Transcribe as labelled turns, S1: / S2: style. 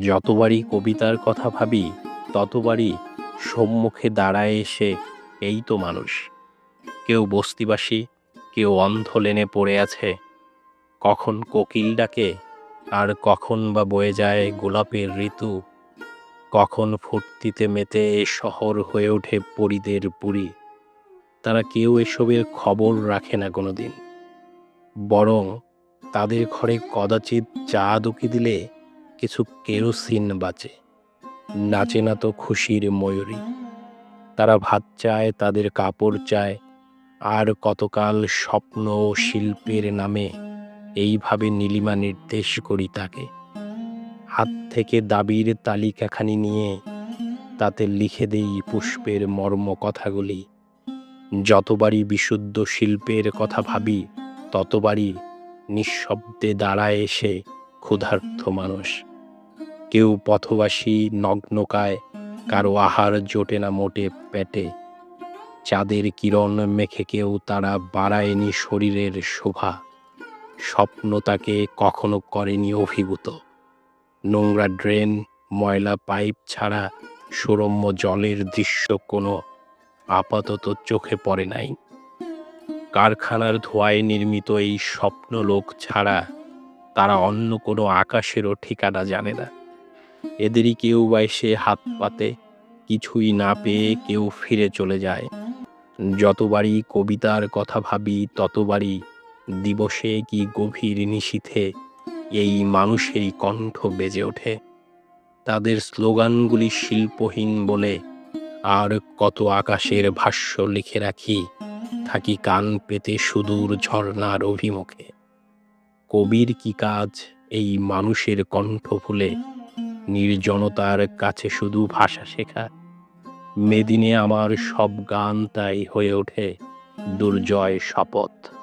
S1: যতবারই কবিতার কথা ভাবি, ততবারই সম্মুখে দাঁড়ায় এসে এই তো মানুষ। কেউ বস্তিবাসী, কেউ অন্ধ লেনে পড়ে আছে। কখন কোকিল ডাকে, আর কখন বা বয়ে যায় গোলাপের ঋতু। কখন ফুর্তিতে মেতে শহর হয়ে ওঠে পরিদের পুরী। তারা কেউ এসবের খবর রাখে না কোনোদিন। বরং তাদের ঘরে কদাচিৎ চা দুকি দিলে কিছু কেরোসিন বাঁচে। নাচে না তো খুশির ময়ূরী। তারা ভাত চায়, তাদের কাপড় চায়। আর কতকাল স্বপ্ন ও শিল্পের নামে এইভাবে নীলিমা নির্দেশ করি তাকে। হাত থেকে দাবির তালিকাখানি নিয়ে তাতে লিখে দেই পুষ্পের মর্ম কথাগুলি। যতবারই বিশুদ্ধ শিল্পের কথা ভাবি, ততবারই নিঃশব্দে দাঁড়ায় এসে ক্ষুধার্ত মানুষ। কেউ পথবাসী নগ্নকায়, কারও আহার জোটে না মোটে পেটে। চাঁদের কিরণ মেখে কেউ তারা বাড়ায়নি শরীরের শোভা। স্বপ্ন তাকে কখনো করেনি অভিভূত। নোংরা ড্রেন, ময়লা পাইপ ছাড়া সুরম্য জলের দৃশ্য কোনো আপাতত চোখে পড়ে নাই। কারখানার ধোঁয়ায় নির্মিত এই স্বপ্নলোক ছাড়া তারা অন্য কোনো আকাশেরও ঠিকানা জানে না। এদেরই কেউ বা এসে হাত পাতে, কিছুই না পেয়ে কেউ ফিরে চলে যায়। যতবারই কবিতার কথা ভাবি, ততবারই দিবসে কি গভীর নিশীথে এই মানুষেরই কণ্ঠ বেজে ওঠে। তাদের স্লোগানগুলি শিল্পহীন বলে আর কত আকাশের ভাষ্য লিখে রাখি থাকি কান পেতে সুদূর ঝর্ণার অভিমুখে? কবির কি কাজ এই মানুষের কণ্ঠ ভুলে নির্জনতার কাছে শুধু ভাষা শেখা। মেদিনে আমার সব গান তাই হয়ে ওঠে দুর্জয় শপথ।